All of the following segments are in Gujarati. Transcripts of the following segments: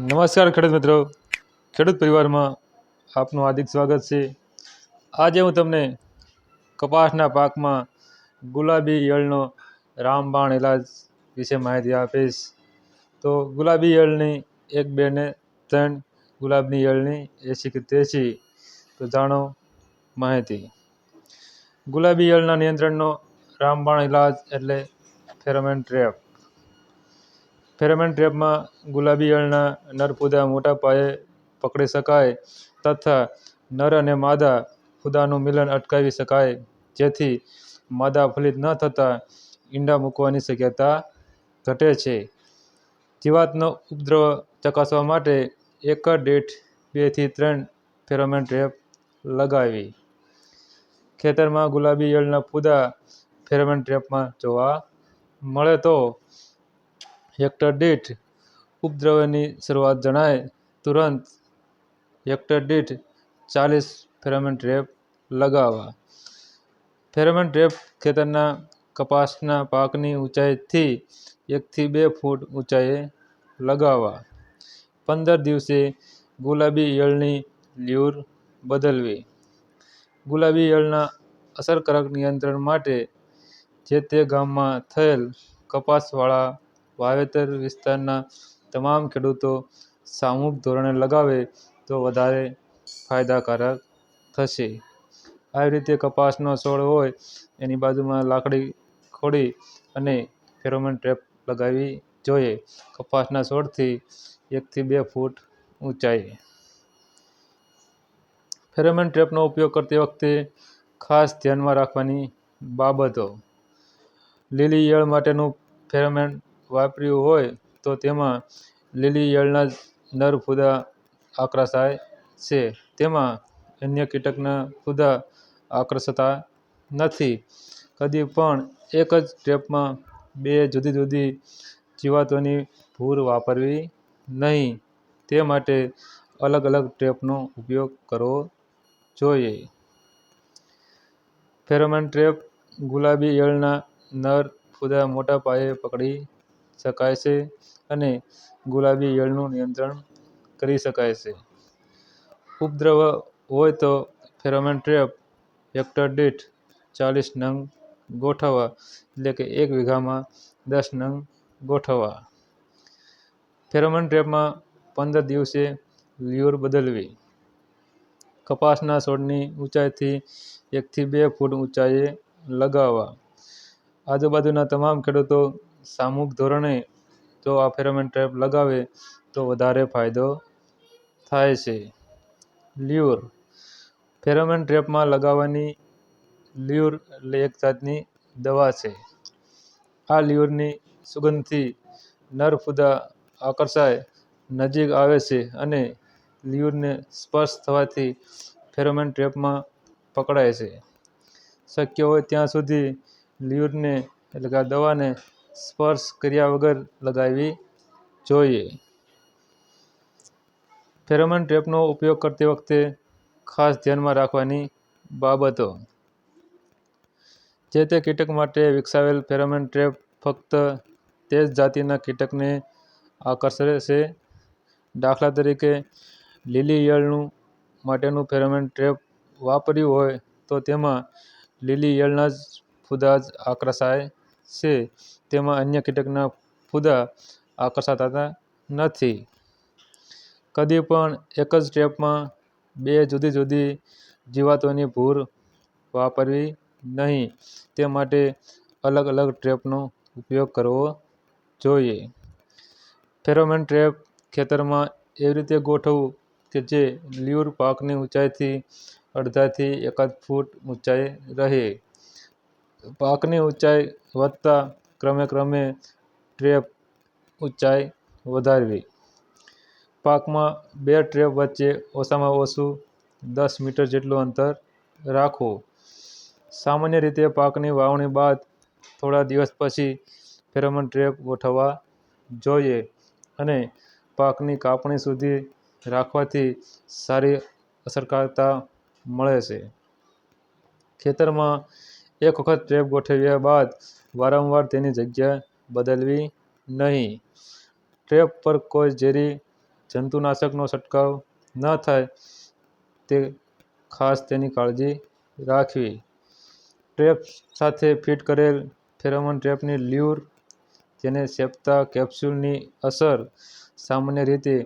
નમસ્કાર ખેડૂત મિત્રો. ખેડૂત પરિવારમાં આપનું હાર્દિક સ્વાગત છે. આજે હું તમને કપાસના પાકમાં ગુલાબી ઈયળનો રામબાણ ઇલાજ વિશે માહિતી આપીશ. તો ગુલાબી ઈયળની એક, બે ને ત્રણ ગુલાબની ઈયળની એસી કે તેસી તો જાણો માહિતી. ગુલાબી ઈયળના નિયંત્રણનો રામબાણ ઇલાજ એટલે ફેરોમેન ટ્રેપ. ફેરોમેન ટ્રેપમાં ગુલાબી નર ફૂદા મોટા પાયે પકડી શકાય તથા નર અને માદા ફૂદાનું મિલન અટકાવી શકાય, જેથી માદા ફલિત ન થતાં ઈંડા મૂકવાની શક્યતા ઘટે છે. જીવાતનો ઉપદ્રવ ચકાસવા માટે એકર દીઠ બેથી ત્રણ ફેરોમેન ટ્રેપ લગાવી. ખેતરમાં ગુલાબી ઈયળના ફૂદા ફેરોમેન ટ્રેપમાં જોવા મળે તો હેક્ટર દીઠ ઉપદ્રવની શરૂઆત જણાય, તુરંત હેક્ટર દીઠ ચાલીસ ફેરોમેન ટ્રેપ લગાવવા. ફેરોમેન ટ્રેપ ખેતરના કપાસના પાકની ઊંચાઈથી એકથી બે ફૂટ ઊંચાઈએ લગાવવા. પંદર દિવસે ગુલાબી ઈયળની લ્યુર બદલવી. ગુલાબી ઈયળના અસરકારક નિયંત્રણ માટે જે તે ગામમાં થયેલ કપાસવાળા વાવેતર વિસ્તારના તમામ ખેડૂતો સામૂહિક ધોરણે લગાવે તો વધારે ફાયદાકારક થશે. આવી રીતે કપાસનો છોડ હોય, એની બાજુમાં લાકડી ખોડી અને ફેરોમેન ટ્રેપ લગાવવી જોઈએ. કપાસના છોડથી એકથી બે ફૂટ ઊંચાઈ. ફેરોમેન ટ્રેપનો ઉપયોગ કરતી વખતે ખાસ ધ્યાનમાં રાખવાની બાબતો. લીલી ઈયળ માટેનું ફેરોમેન વાપર્યું હોય તો તેમાં લીલી ઈયળના નર ફૂદા આકર્ષાય છે. તેમાં અન્ય કીટકના ફૂદા આકર્ષતા નથી. કદી પણ એક જ ટ્રેપમાં બે જુદી જુદી જીવાતોની ભૂર વાપરવી નહીં. તે માટે અલગ અલગ ટ્રેપનો ઉપયોગ કરવો જોઈએ. ફેરોમેન ટ્રેપ ગુલાબી ઈયળના નર ફૂદા મોટા પાયે પકડી શકાય છે અને ગુલાબી ઈયળનું નિયંત્રણ કરી શકાય છે. ઉપદ્રવ હોય તો ફેરોમેન ટ્રેપ, હેક્ટર દીઠ ચાલીસ નંગ ગોઠવવા, એટલે કે એક વીઘામાં દસ નંગ ગોઠવવા. ફેરોમેન ટ્રેપમાં પંદર દિવસે લ્યુર બદલવી. કપાસના છોડની ઊંચાઈથી એકથી બે ફૂટ ઊંચાઈએ લગાવવા. આજુબાજુના તમામ ખેડૂતો સામૂહિક ધોરણે જો આ ફેરોમેન ટ્રેપ લગાવે તો વધારે ફાયદો થાય છે. લ્યુર. ફેરોમેન ટ્રેપમાં લગાવવાની લ્યુર એટલે એક જાતની દવા છે. આ લ્યુરની સુગંધથી નરફુદા આકર્ષાય, નજીક આવે છે અને લ્યુરને સ્પર્શ થવાથી ફેરોમેન ટ્રેપમાં પકડાય છે. શક્ય હોય ત્યાં સુધી લ્યુરને એટલે કે આ દવાને સ્પર્શ કર્યા વગર લગાવવી જોઈએ. ફેરોમેન ટ્રેપનો ઉપયોગ કરતી વખતે ખાસ ધ્યાનમાં રાખવાની બાબતો. જે તે કીટક માટે વિકસાવેલ ફેરોમેન ટ્રેપ ફક્ત તે જ જાતિના કીટકને આકર્ષે છે. દાખલા તરીકે, લીલી ઈયળનું માટેનું ફેરોમેન ટ્રેપ વાપર્યું હોય તો તેમાં લીલી ઈયળના જ ફૂદા જ આકર્ષાય છે. તેમાં અન્ય કીટકના ફૂદા આકર્ષાતા નથી. કદી પણ એક જ ટ્રેપમાં બે જુદી જુદી જીવાતોની ભૂર વાપરવી નહીં. તે માટે અલગ અલગ ટ્રેપનો ઉપયોગ કરવો જોઈએ. ફેરોમેન ટ્રેપ ખેતરમાં એવી રીતે ગોઠવવું કે જે લ્યુર પાકની ઊંચાઈથી અડધાથી એકાદ ફૂટ ઊંચાઈ રહે. પાકની ઊંચાઈ વધતા ક્રમે ક્રમે ટ્રેપ ઊંચાઈ વધારવી. પાકમાં બે ટ્રેપ વચ્ચે ઓછામાં ઓછું દસ મીટર જેટલું અંતર રાખવું. સામાન્ય રીતે પાકની વાવણી બાદ થોડા દિવસ પછી ફેરોમન ટ્રેપ ગોઠવવા જોઈએ અને પાકની કાપણી સુધી રાખવાથી સારી અસરકારકતા મળે છે. ખેતરમાં એક વખત ટ્રેપ ગોઠવ્યા બાદ વારંવાર તેની જગ્યા બદલવી નહીં. ટ્રેપ પર કોઈ ઝેરી જંતુનાશકનો છંટકાવ ન થાય તે ખાસ તેની કાળજી રાખવી. ટ્રેપ સાથે ફિટ કરેલ ફેરોમોન ટ્રેપની લ્યુર તેને સેપતા કેપ્સ્યુલની અસર સામાન્ય રીતે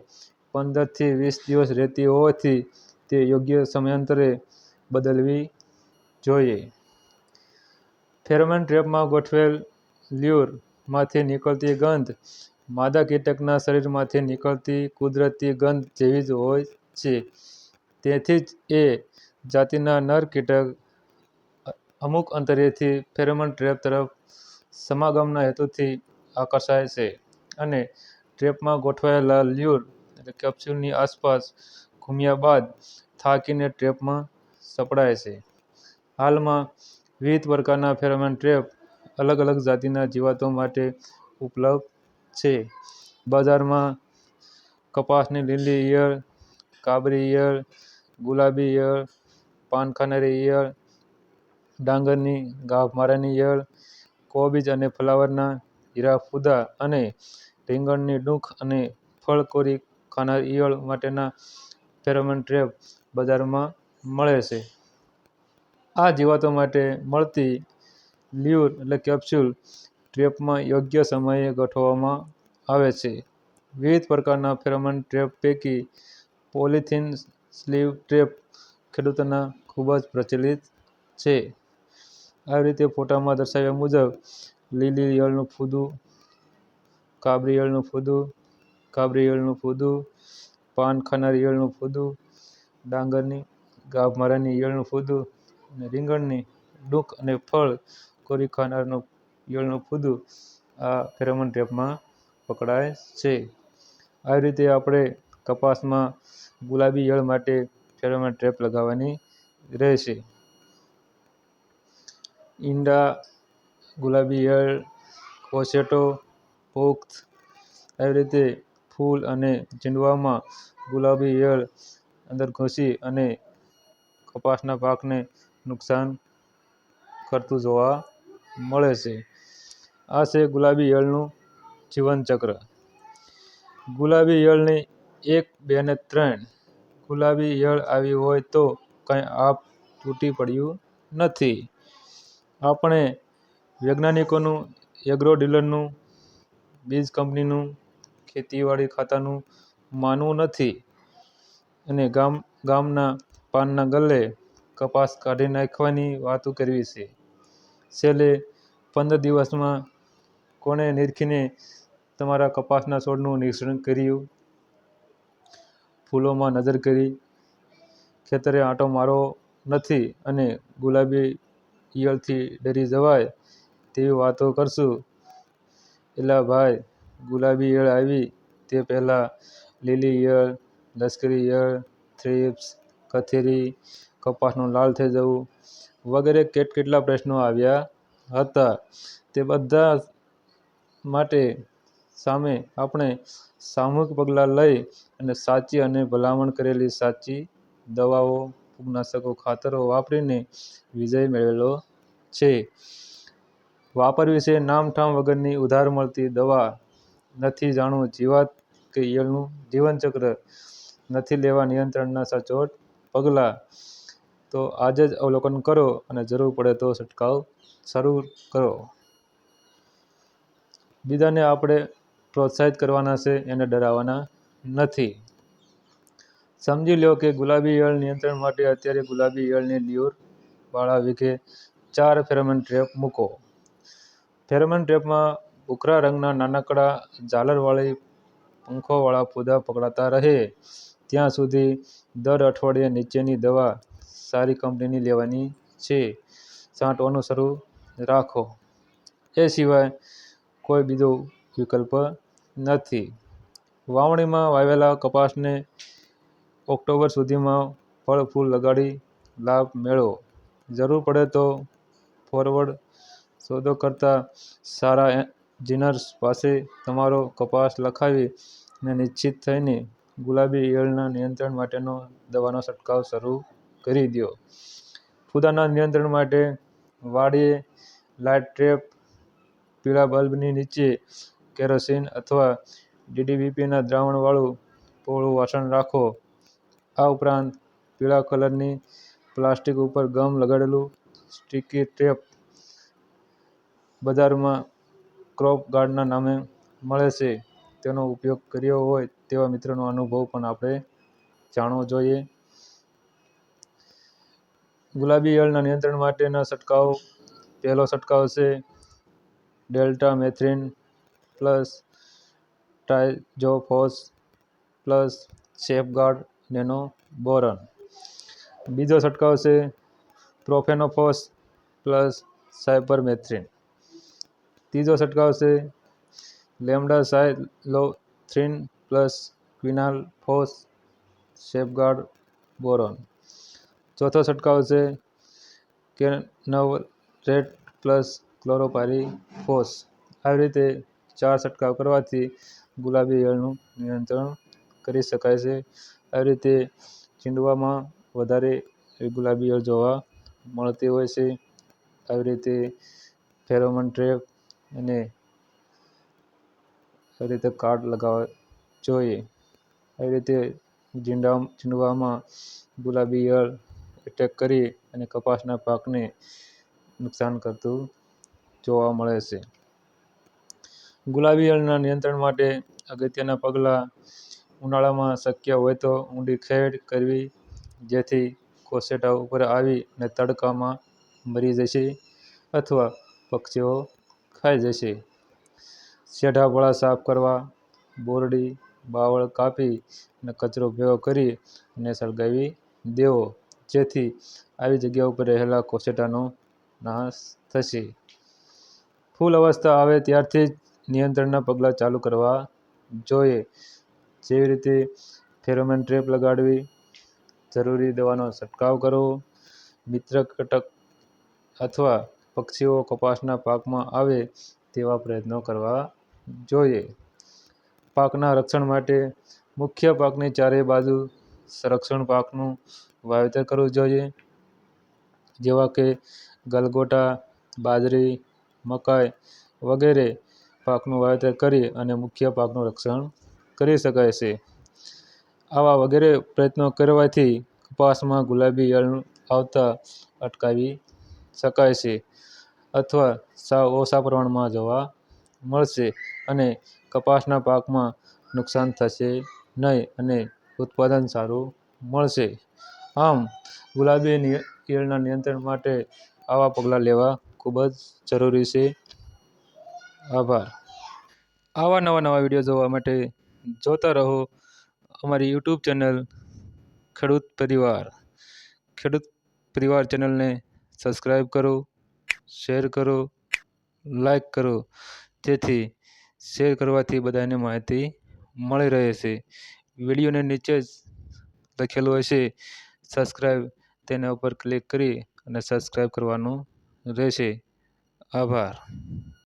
પંદરથી વીસ દિવસ રહેતી હોવાથી તે યોગ્ય સમયાંતરે બદલવી જોઈએ. ફેરોમોન ટ્રેપમાં ગોઠવેલ લ્યુરમાંથી નીકળતી ગંધ માદા કીટકના શરીરમાંથી નીકળતી કુદરતી ગંધ જેવી જ હોય છે. તેથી જ એ જાતિના નર કીટક અમુક અંતરેથી ફેરોમોન ટ્રેપ તરફ સમાગમના હેતુથી આકર્ષાય છે અને ટ્રેપમાં ગોઠવાયેલા લ્યુર એટલે કેપ્સ્યુલની આસપાસ ઘૂમ્યા બાદ થાકીને ટ્રેપમાં સપડાય છે. હાલમાં વિવિધ પ્રકારના ફેરોમોન ટ્રેપ અલગ અલગ જાતિના જીવાતો માટે ઉપલબ્ધ છે. બજારમાં કપાસની લીલી ઈયળ કાબરી ઈયળ ગુલાબી ઈયળ પાન ખાનારી ઈયળ ડાંગરની ગાભમારાની ઈયળ કોબીજ અને ફ્લાવરના હીરાફૂદા અને રીંગણની ડુંખ અને ફળ કોરી ખાનાર ઈયળ માટેના ફેરોમોન ટ્રેપ બજારમાં મળે છે. આ જીવાતો માટે મળતી લ્યુર કેપ્સ્યુલ ટ્રેપમાં યોગ્ય સમયે ગોઠવવામાં આવે છે. વિવિધ પ્રકારના ફેરોમોન ટ્રેપ પૈકી પોલિથીન, સ્લીવ ટ્રેપ ખેડૂતોના ખૂબ જ પ્રચલિત છે. આવી રીતે ફોટામાં દર્શાવ્યા મુજબ, લીલી યળનું ફૂદું, કાબરી ઇયળનું ફૂદું, કાબરી ઇયળનું ફૂદું, પાન ખાનાર યળનું ફૂદું, ડાંગરની, ગાભમારાની યળનું ફૂદું અને રીંગણની ડૂંક અને ફળ કોરી ખાનારનું ઈયળનું ફૂદું આ ફેરોમોન ટ્રેપમાં પકડાય છે. આવી રીતે આપણે કપાસમાં ગુલાબી ઈયળ માટે ફેરોમોન ટ્રેપ લગાવવાની રહેશે. ઈંડા, ગુલાબી ઈયળ, કોસેટો પુખ્ત આવી રીતે ફૂલ અને ઝીંડવામાં ગુલાબી ઈયળ અંદર ઘૂસી અને કપાસના પાકને નુકસાન કરતું જોવા મળે છે. આ છે ગુલાબી ઈયળનું જીવનચક્ર ગુલાબી ઈયળની એક, બે ને ત્રણ. ગુલાબી ઈયળ આવી હોય તો કંઈ આપ તૂટી પડ્યું નથી. આપણે વૈજ્ઞાનિકોનું, એગ્રો ડીલરનું, બીજ કંપનીનું, ખેતીવાડી ખાતાનું માનવું નથી. અને ગામ, ગામના પાનના ગલ્લે કપાસ કાઢી નાખવાની વાતો કરવી છે. છેલ્લે પંદર દિવસમાં કોણે નીરખીને તમારા કપાસના છોડનું નિરીક્ષણ કર્યું? ફૂલોમાં નજર કરી, ખેતરે આંટો મારો નથી અને ગુલાબી ઈયળથી ડરી જવાય તેવી વાતો કરશું. એલા ભાઈ, ગુલાબી ઈયળ આવી, તે પહેલાં લીલી ઈયળ, લશ્કરી ઈયળ, થ્રીપ્સ, કથેરી કપાસનું લાલ થઈ જવું વગેરે કેટકેટલા પ્રશ્નો આવ્યા હતા તે બધા માટે સામે આપણે સામૂહિક પગલાં લઈ અને સાચી અને ભલામણ કરેલી સાચી દવાઓ ફૂગનાશકો ખાતરો વાપરીને વિજય મેળવેલો છે. વાપર વિશે નામઠામ વગરની ઉધાર મળતી દવા નથી જાણવું. જીવાત કે ઈયળનું જીવનચક્ર નથી લેવા નિયંત્રણના સચોટ પગલાં તો આજે જ અવલોકન કરો અને જરૂર પડે તો છંટકાવ શરૂ કરો. બીજાને આપણે પ્રોત્સાહિત કરવાના છે એને ડરાવવાના નથી. સમજી લો કે ગુલાબી ઈયળ નિયંત્રણ માટે અત્યારે ગુલાબી ઈયળની લ્યુર વાળા વીઘે ચાર ફેરોમોન ટ્રેપ મૂકો. ફેરોમોન ટ્રેપમાં ભૂખરા રંગના નાનકડા ઝાલરવાળી પંખોવાળા પૌધા પકડાતા રહે. ત્યાં સુધી દર અઠવાડિયે નીચેની દવા સારી કંપનીની લેવાની છે. છાંટવાનું શરૂ રાખો. એ સિવાય કોઈ બીજો વિકલ્પ નથી. વાવણીમાં વાવેલા કપાસને ઓક્ટોબર સુધીમાં ફળ ફૂલ લગાડી લાભ મેળવો. જરૂર પડે તો ફોરવર્ડ સોદો કરતા સારા જીનર્સ પાસે તમારો કપાસ લખાવી અને નિશ્ચિત થઈને ગુલાબી ઈયળના નિયંત્રણ માટેનો દવાનો છંટકાવ શરૂ કરી દ્યો. ફૂદાના નિયંત્રણ માટે વાડીએ લાઇટ ટ્રેપ, પીળા બલ્બની નીચે કેરોસીન અથવા ડીડીવીપીના દ્રાવણવાળું પહોળું વાસણ રાખો. આ ઉપરાંત પીળા કલરની પ્લાસ્ટિક ઉપર ગમ લગાડેલું સ્ટીકી ટેપ બજારમાં ક્રોપ ગાર્ડના નામે મળે છે. તેનો ઉપયોગ કર્યો હોય તેવા મિત્રોનો અનુભવ પણ આપણે જાણવો જોઈએ. ગુલાબી ઈયળના નિયંત્રણ માટેના છંટકાવ. પહેલો છંટકાવ છે deltamethrin plus triazophos plus safeguard nano boron. બીજો છંટકાવ છે પ્રોફેનોફોસ પ્લસ સાયપરમેથ્રિન. ત્રીજો છંટકાવ છે lambda cyhalothrin plus quinalphos safeguard boron. ચોથો છંટકાવ છે કે નવ રેડ પ્લસ ક્લોરોપાયરીફોસ આવી રીતે ચાર છંટકાવ કરવાથી ગુલાબી ઈયળનું નિયંત્રણ કરી શકાય છે. આવી રીતે ચીંડવામાં વધારે ગુલાબી ઈયળ જોવા મળતી હોય છે. આવી રીતે ફેરોમન ટ્રેપ અને આવી રીતે કાર્ડ લગાવવા જોઈએ. આવી રીતે જીંડા છીંડવામાં ગુલાબી ઈયળ એટેક કરી અને કપાસના પાકને નુકસાન કરતું જોવા મળે છે. ગુલાબી અળના નિયંત્રણ માટે અગત્યના પગલાં ઉનાળામાં શક્ય હોય તો ઊંડી ખેડ કરવી, જેથી કોસેટા ઉપર આવી અને તડકામાં મરી જશે અથવા પક્ષીઓ ખાઈ જશે. શેઢા ફળા સાફ કરવા, બોરડી, બાવળ કાપી અને કચરો ભેગો કરી અને સળગાવી દેવો. જેથી આવી જગ્યા ઉપર રહેલા કોસેટાનો નાશ થશે. ફૂલ અવસ્થા આવે ત્યારથી જ નિયંત્રણના પગલાં ચાલુ કરવા જોઈએ. જેવી રીતે ફેરોમેન ટ્રેપ લગાડવી, જરૂરી દવાનો છંટકાવ કરવો, મિત્ર કટક અથવા પક્ષીઓ કપાસના પાકમાં આવે તેવા પ્રયત્નો કરવા જોઈએ. પાકના રક્ષણ માટે મુખ્ય પાકની ચારે બાજુ સંરક્ષણ પાકનું વાવેતર કરવું જોઈએ. જેવા કે ગલગોટા, બાજરી, મકાઈ વગેરે પાકનું વાવેતર કરી અને મુખ્ય પાકનું રક્ષણ કરી શકાય છે. આવા વગેરે પ્રયત્નો કરવાથી કપાસમાં ગુલાબી ઈયળ આવતા અટકાવી શકાય છે અથવા સાવ ઓછા પ્રમાણમાં જોવા મળશે અને કપાસના પાકમાં નુકસાન થશે નહીં અને ઉત્પાદન સારું મળશે. આમ, ગુલાબી ઈયળના નિયંત્રણ માટે આવા પગલાં લેવા ખૂબ જ જરૂરી છે. આભાર. આવા નવા નવા વીડિયો જોવા માટે જોતા રહો અમારી યુટ્યુબ ચેનલ ખેડૂત પરિવાર. ખેડૂત પરિવાર ચેનલને સબસ્ક્રાઈબ કરો, શેર કરો લાઈક કરો. જેથી શેર કરવાથી બધાને માહિતી મળી રહે છે. વિડીયોને નીચે જ લખેલું હશે સબસ્ક્રાઈબ તેના ઉપર ક્લિક કરી અને સબસ્ક્રાઈબ કરવાનું રહેશે. આભાર.